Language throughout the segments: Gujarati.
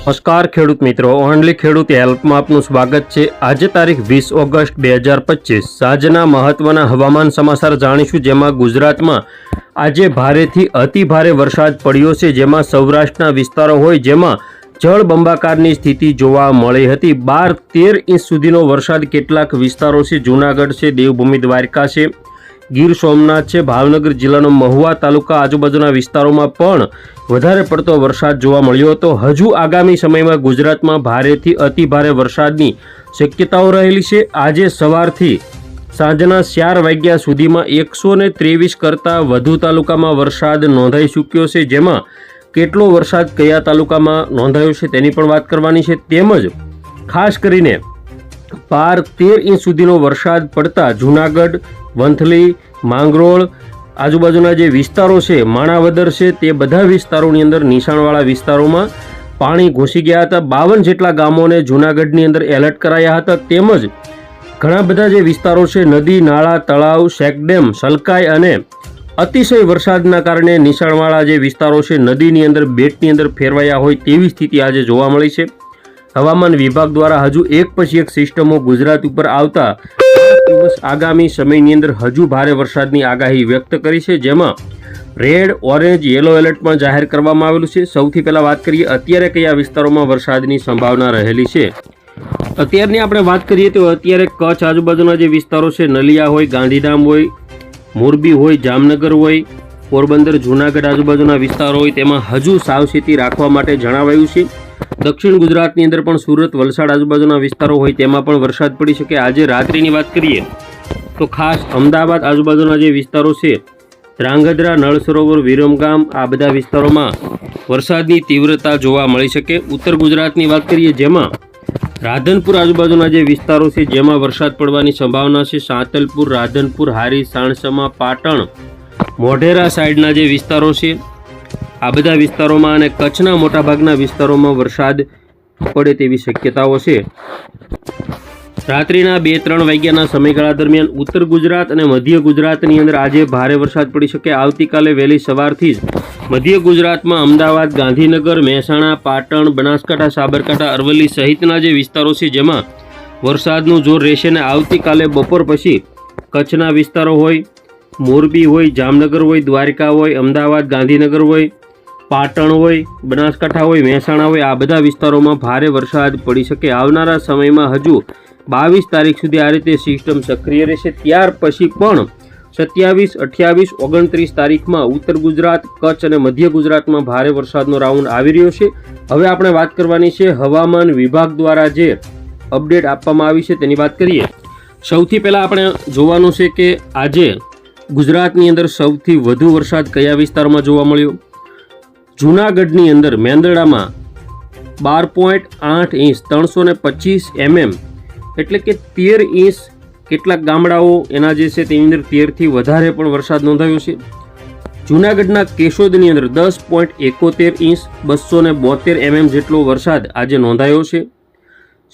નમસ્કાર ખેડૂત મિત્રો ઓનલી ખેડૂત હેલ્પમાં આપનું સ્વાગત છે. આજે તારીખ વીસ ઓગસ્ટ બે હજાર પચીસ. સાંજના મહત્વના હવામાન સમાચાર જાણીશું, જેમાં ગુજરાતમાં આજે ભારેથી અતિ ભારે વરસાદ પડ્યો છે. જેમાં સૌરાષ્ટ્રના વિસ્તારો હોય, જેમાં જળબંબાકારની સ્થિતિ જોવા મળી હતી. બાર તેર ઇંચ સુધીનો વરસાદ કેટલાક વિસ્તારો છે. જૂનાગઢ છે, દેવભૂમિ દ્વારકા છે ગીર સોમનાથ છે. ભાવનગર જિલ્લાનો મહુવા તાલુકા આજુબાજુના વિસ્તારોમાં પણ વધારે પડતો વરસાદ જોવા મળ્યો હતો. હજુ આગામી સમયમાં ગુજરાતમાં ભારેથી અતિ ભારે વરસાદની શક્યતાઓ રહેલી છે. આજે સવારથી સાંજના ચાર વાગ્યા સુધીમાં એકસો ને ત્રેવીસ કરતાં વધુ તાલુકામાં વરસાદ નોંધાઈ ચૂક્યો છે. જેમાં કેટલો વરસાદ કયા તાલુકામાં નોંધાયો છે તેની પણ વાત કરવાની છે. તેમજ ખાસ કરીને બાર તેર ઇંચ સુધીનો વરસાદ પડતા જૂનાગઢ, વંથલી, માંગરોળ આજુબાજુના જે વિસ્તારો છે, માણાવદર છે, તે બધા વિસ્તારોની અંદર નિશાણવાળા વિસ્તારોમાં પાણી ઘૂસી ગયા હતા. બાવન જેટલા ગામોને જૂનાગઢની અંદર એલર્ટ કરાયા હતા. તેમજ ઘણા બધા જે વિસ્તારો છે, નદી, નાળા, તળાવ શેકડેમ સલકાઈ અને અતિશય વરસાદના કારણે નિશાણવાળા જે વિસ્તારો છે, નદીની અંદર, બેટની અંદર ફેરવાયા હોય તેવી સ્થિતિ આજે જોવા મળી છે. હવામાન વિભાગ દ્વારા હજુ એક પછી એક સિસ્ટમો ગુજરાત ઉપર આવતા દિવસ આગામી સમયની અંદર હજુ ભારે વરસાદની આગાહી વ્યક્ત કરી છે. જેમાં રેડ, ઓરેન્જ, યેલો એલર્ટ પણ જાહેર કરવામાં આવેલું છે. સૌથી પહેલાં વાત કરીએ અત્યારે કયા વિસ્તારોમાં વરસાદની સંભાવના રહેલી છે. અત્યારની આપણે વાત કરીએ તો અત્યારે કચ્છ આજુબાજુના જે વિસ્તારો છે, નલિયા હોય, ગાંધીધામ હોય, મોરબી હોય, જામનગર હોય, પોરબંદર, જૂનાગઢ આજુબાજુના વિસ્તારો હોય, તેમાં હજુ સાવચેતી રાખવા માટે જણાવાયું છે. દક્ષિણ ગુજરાતની અંદર પણ સુરત, વલસાડ આજુબાજુના વિસ્તારો હોય તેમાં પણ વરસાદ પડી શકે. આજે રાત્રિની વાત કરીએ તો ખાસ અમદાવાદ આજુબાજુના જે વિસ્તારો છે ધ્રાંગધ્રા નળ સરોવર વિરમગામ, આ બધા વિસ્તારોમાં વરસાદની તીવ્રતા જોવા મળી શકે. ઉત્તર ગુજરાતની વાત કરીએ જેમાં રાધનપુર આજુબાજુના જે વિસ્તારો છે, જેમાં વરસાદ પડવાની સંભાવના છે. સાંતલપુર, રાધનપુર હારી સાણસમા પાટણ, મોઢેરા સાઈડના જે વિસ્તારો છે આ બધા વિસ્તારોમાં અને કચ્છના મોટાભાગના વિસ્તારોમાં વરસાદ પડે તેવી શક્યતાઓ છે. રાત્રિના બે ત્રણ વાગ્યાના સમયગાળા દરમિયાન ઉત્તર ગુજરાત અને મધ્ય ગુજરાતની અંદર આજે ભારે વરસાદ પડી શકે. આવતીકાલે વહેલી સવારથી જ મધ્ય ગુજરાતમાં અમદાવાદ, ગાંધીનગર, મહેસાણા, પાટણ, બનાસકાંઠા, સાબરકાંઠા, અરવલ્લી સહિતના જે વિસ્તારો છે જેમાં વરસાદનું જોર રહેશે ને આવતીકાલે બપોર પછી કચ્છના વિસ્તારો હોય, મોરબી હોય, જામનગર હોય, દ્વારકા હોય, અમદાવાદ, ગાંધીનગર હોય પાટણ હોય, બનાસકાંઠા હોય, મહેસાણા હોય, આ બધા વિસ્તારોમાં ભારે વરસાદ પડી શકે. આવનારા સમયમાં હજુ બાવીસ તારીખ સુધી આ રીતે સિસ્ટમ સક્રિય રહેશે. ત્યાર પછી પણ સત્યાવીસ, અઠ્યાવીસ, ઓગણત્રીસ તારીખમાં ઉત્તર ગુજરાત, કચ્છ અને મધ્ય ગુજરાતમાં ભારે વરસાદનો રાઉન્ડ આવી રહ્યો છે. હવે આપણે વાત કરવાની છે હવામાન વિભાગ દ્વારા જે અપડેટ આપવામાં આવી છે તેની વાત કરીએ. સૌથી પહેલાં આપણે જોવાનું છે કે આજે ગુજરાતની અંદર સૌથી વધુ વરસાદ કયા વિસ્તારમાં જોવા મળ્યો? જૂનાગઢની અંદર મેંદરડામાં બાર પોઈન્ટ આઠ ઇંચ ત્રણસો ને પચીસ એમએમ એટલે કે તેર ઇંચ કેટલાક ગામડાઓ એના જે છે તેની અંદર તેરથી વધારે પણ વરસાદ નોંધાયો છે. જૂનાગઢના કેશોદની અંદર દસ પોઈન્ટ એકોતેર ઇંચ બસો ને બોતેર એમએમ જેટલો વરસાદ આજે નોંધાયો છે.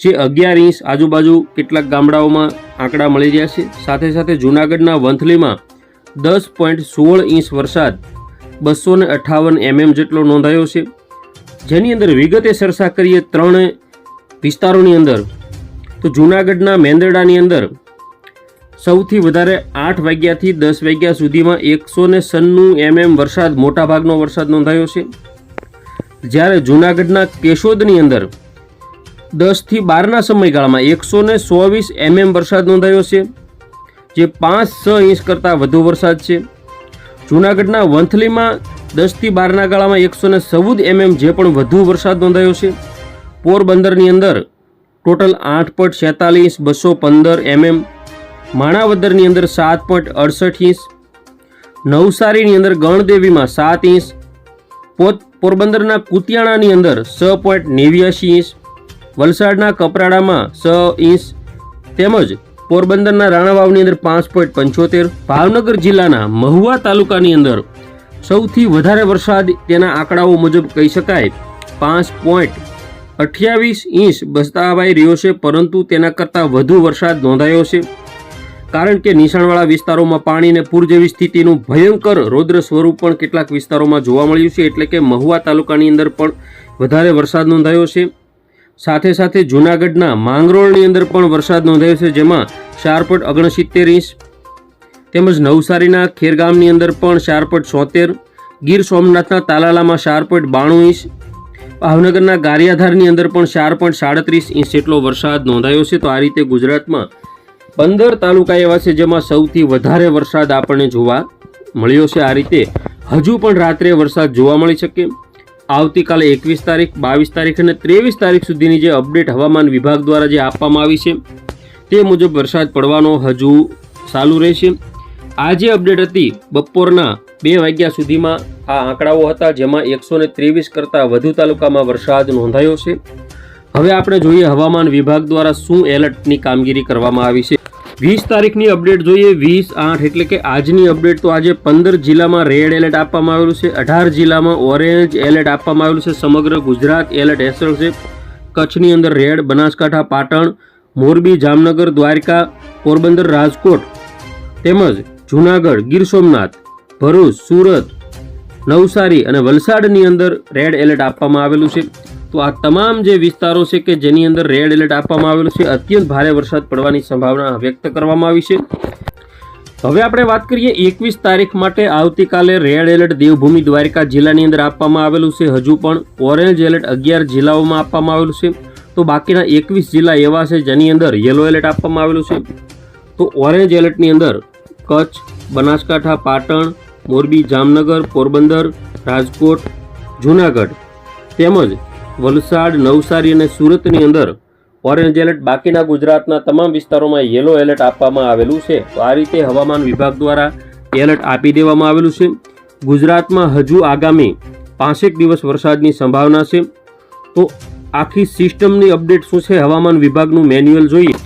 જે અગિયાર ઇંચ આજુબાજુ કેટલાક ગામડાઓમાં આંકડા મળી રહ્યા છે. સાથે સાથે જૂનાગઢના વંથલીમાં દસ પોઈન્ટ સોળ ઇંચ વરસાદ બસો ને અઠાવન એમએમ જેટલો નોંધાયો છે. જેની અંદર વિગતે ચર્ચા કરીએ ત્રણ વિસ્તારોની અંદર. તો જૂનાગઢના મેંદરડાની અંદર સૌથી વધારે આઠ વાગ્યાથી દસ વાગ્યા સુધીમાં એકસો ને સન્નું એમએમ વરસાદ, મોટાભાગનો વરસાદ નોંધાયો છે. જ્યારે જૂનાગઢના કેશોદની અંદર દસથી બારના સમયગાળામાં એકસો ને ચોવીસ એમએમ વરસાદ નોંધાયો છે. જે પાંચ છ ઇંચ કરતાં વધુ વરસાદ છે. જૂનાગઢના વંથલીમાં દસથી બારના ગાળામાં એકસો ને ચૌદ એમએમ જે પણ વધુ વરસાદ નોંધાયો છે. પોરબંદરની અંદર ટોટલ આઠ પોઈન્ટ છેતાલીસ, બસો પંદર એમએમ, માણાવદરની અંદર સાત પોઈન્ટ અડસઠ ઇંચ, નવસારીની અંદર ગણદેવીમાં સાત ઇંચ, પોત, પોરબંદરના કુતિયાણાની અંદર છ પોઈન્ટ નેવ્યાસી ઇંચ, વલસાડના કપરાડામાં છ ઇંચ તેમજ પોરબંદરના રાણાવાવની અંદર પાંચ પોઈન્ટ પંચોતેર, ભાવનગર જિલ્લાના મહુવા તાલુકાની અંદર સૌથી વધારે વરસાદ તેના આંકડાઓ મુજબ કહી શકાય. પાંચ પોઈન્ટ અઠ્યાવીસ ઇંચ બસ્તાવાઈ રહ્યો છે, પરંતુ તેના કરતાં વધુ વરસાદ નોંધાયો છે. કારણ કે નીચાણવાળા વિસ્તારોમાં પાણીને પૂર જેવી સ્થિતિનું ભયંકર રૌદ્ર સ્વરૂપ પણ કેટલાક વિસ્તારોમાં જોવા મળ્યું છે, એટલે કે મહુવા તાલુકાની અંદર પણ વધારે વરસાદ નોંધાયો છે. સાથે સાથે જૂનાગઢના માંગરોળની અંદર પણ વરસાદ નોંધાયો છે, જેમાં ચાર પોઈન્ટ ઓગણસિત્તેર ઇંચ તેમજ નવસારીના ખેરગામની અંદર પણ ચાર પોઈન્ટ સોતેર, ગીર સોમનાથના તાલાલામાં ચાર પોઈન્ટ બાણું ઇંચ, ભાવનગરના ગારિયાધારની અંદર પણ ચાર પોઈન્ટ સાડત્રીસ ઇંચ જેટલો વરસાદ નોંધાયો છે. તો આ રીતે ગુજરાતમાં પંદર તાલુકા એવા છે, જેમાં સૌથી વધારે વરસાદ આપણને જોવા મળ્યો છે. આ રીતે હજુ પણ રાત્રે વરસાદ જોવા મળી શકે. આવતીકાલે એકવીસ તારીખ, બાવીસ તારીખ અને ત્રેવીસ તારીખ સુધીની જે અપડેટ હવામાન વિભાગ દ્વારા જે આપવામાં આવી છે, તે મુજબ વરસાદ પડવાનો હજુ ચાલુ રહેશે. આ જે અપડેટ હતી, બપોરના બે વાગ્યા સુધીમાં આ આંકડાઓ હતા, જેમાં એકસો ને ત્રેવીસ કરતાં વધુ તાલુકામાં વરસાદ નોંધાયો છે. હવે આપણે જોઈએ હવામાન વિભાગ દ્વારા શું એલર્ટની કામગીરી કરવામાં આવી છે. વીસ તારીખની અપડેટ જોઈએ. વીસ, આઠ, એટલે કે આજની અપડેટ તો આજે પંદર જિલ્લામાં રેડ એલર્ટ આપવામાં આવેલું છે. અઢાર જિલ્લામાં ઓરેન્જ એલર્ટ આપવામાં આવેલું છે. સમગ્ર ગુજરાત એલર્ટ હેઠળ છે. કચ્છની અંદર રેડ બનાસકાંઠા, પાટણ, મોરબી, જામનગર, દ્વારકા, પોરબંદર, રાજકોટ તેમજ જૂનાગઢ, ગીર સોમનાથ, ભરૂચ, સુરત, નવસારી અને વલસાડની અંદર રેડ એલર્ટ આપવામાં આવેલું છે. તો આ તમામ જે વિસ્તારો છે કે જેની અંદર રેડ એલર્ટ આપવામાં આવેલું છે, અત્યંત ભારે વરસાદ પડવાની સંભાવના વ્યક્ત કરવામાં આવી છે. હવે આપણે વાત કરીએ એકવીસ તારીખ માટે આવતીકાલે રેડ એલર્ટ દેવભૂમિ દ્વારિકા જિલ્લાની અંદર આપવામાં આવેલું છે. હજુ પણ ઓરેન્જ એલર્ટ અગિયાર જિલ્લાઓમાં આપવામાં આવેલું છે. તો બાકીના એકવીસ જિલ્લા એવા છે જેની અંદર યલો એલર્ટ આપવામાં આવેલું છે. તો ઓરેન્જ એલર્ટની અંદર કચ્છ, બનાસકાંઠા, પાટણ, મોરબી, જામનગર, પોરબંદર, રાજકોટ, જૂનાગઢ તેમજ વલસાડ, નવસારી અને સુરતની અંદર ઓરેન્જ એલર્ટ બાકીના ગુજરાતના તમામ વિસ્તારોમાં યલો એલર્ટ આપવામાં આવેલું છે. તો આ રીતે હવામાન વિભાગ દ્વારા એલર્ટ આપી દેવામાં આવેલું છે. ગુજરાતમાં હજુ આગામી પાંસેક દિવસ વરસાદની સંભાવના છે. તો આખી સિસ્ટમની અપડેટ શું છે? હવામાન વિભાગનું મેન્યુઅલ જોઈએ.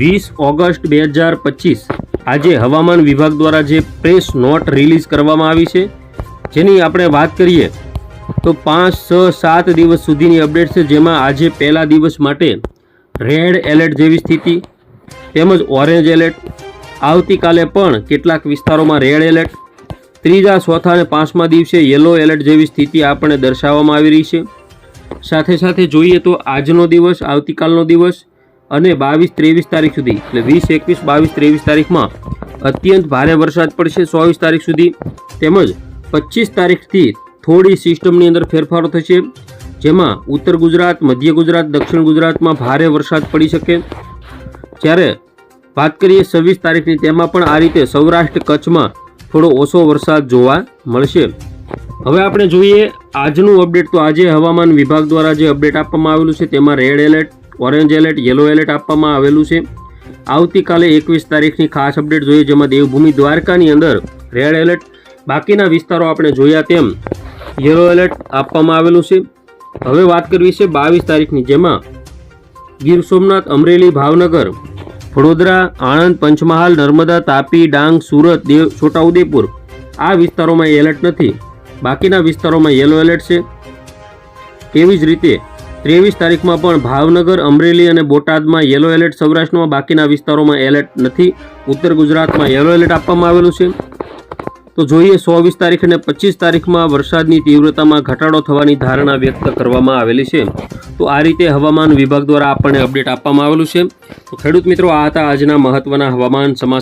વીસ ઓગસ્ટ બે હજાર પચીસ આજે હવામાન વિભાગ દ્વારા જે પ્રેસ નોટ રિલીઝ કરવામાં આવી છે. જેની આપણે વાત કરીએ તો પાંચ, છ, સાત દિવસ સુધીની અપડેટ છે, જેમાં આજે પહેલા દિવસ માટે રેડ એલર્ટ જેવી સ્થિતિ, તેમજ ઓરેન્જ એલર્ટ. આવતીકાલે પણ કેટલાક વિસ્તારોમાં રેડ એલર્ટ. ત્રીજા, ચોથા અને પાંચમા દિવસે યલો એલર્ટ જેવી સ્થિતિ આપણને દર્શાવવામાં આવી રહી છે. સાથે સાથે જોઈએ તો આજનો દિવસ, આવતીકાલનો દિવસ, અને બાવીસ, ત્રેવીસ તારીખ સુધી, એટલે વીસ, એકવીસ, બાવીસ, ત્રેવીસ તારીખમાં અત્યંત ભારે વરસાદ પડશે ચોવીસ તારીખ સુધી. તેમજ પચીસ તારીખથી થોડી સિસ્ટમની અંદર ફેરફારો થશે, જેમાં ઉત્તર ગુજરાત, મધ્ય ગુજરાત, દક્ષિણ ગુજરાતમાં ભારે વરસાદ પડી શકે. જ્યારે વાત કરીએ છવ્વીસ તારીખની, તેમાં પણ આ રીતે સૌરાષ્ટ્ર કચ્છમાં થોડો ઓછો વરસાદ જોવા મળશે. હવે આપણે જોઈએ આજનું અપડેટ. તો આજે હવામાન વિભાગ દ્વારા જે અપડેટ આપવામાં આવેલું છે, તેમાં red alert, orange alert, yellow alert આપવામાં આવેલું છે. આવતીકાલે એકવીસ તારીખની ખાસ અપડેટ જોઈએ, જેમાં દેવભૂમિ દ્વારકાની અંદર રેડ એલર્ટ. બાકીના વિસ્તારો આપણે જોયા તેમ યલો એલર્ટ આપવામાં આવેલું છે. હવે વાત કરવી છે બાવીસ તારીખની, જેમાં ગીર સોમનાથ, અમરેલી, ભાવનગર, વડોદરા, આણંદ, પંચમહાલ, નર્મદા, તાપી, ડાંગ, સુરત, દેવ, છોટાઉદેપુર આ વિસ્તારોમાં એલર્ટ નથી. બાકીના વિસ્તારોમાં યલો એલર્ટ છે. તેવી જ રીતે ત્રેવીસ તારીખમાં પણ ભાવનગર, અમરેલી અને બોટાદમાં યલો એલર્ટ સૌરાષ્ટ્રમાં બાકીના વિસ્તારોમાં એલર્ટ નથી. ઉત્તર ગુજરાતમાં યલો એલર્ટ આપવામાં આવેલું છે. તો જોઈએ ચોવીસ તારીખ અને પચીસ તારીખમાં વરસાદની તીવ્રતામાં ઘટાડો થવાની ધારણા વ્યક્ત કરવામાં આવેલી છે. તો આ રીતે હવામાન વિભાગ દ્વારા આપણને અપડેટ આપવામાં આવેલું છે. તો ખેડૂત મિત્રો, આ હતા આજના મહત્વના હવામાન સમાચાર.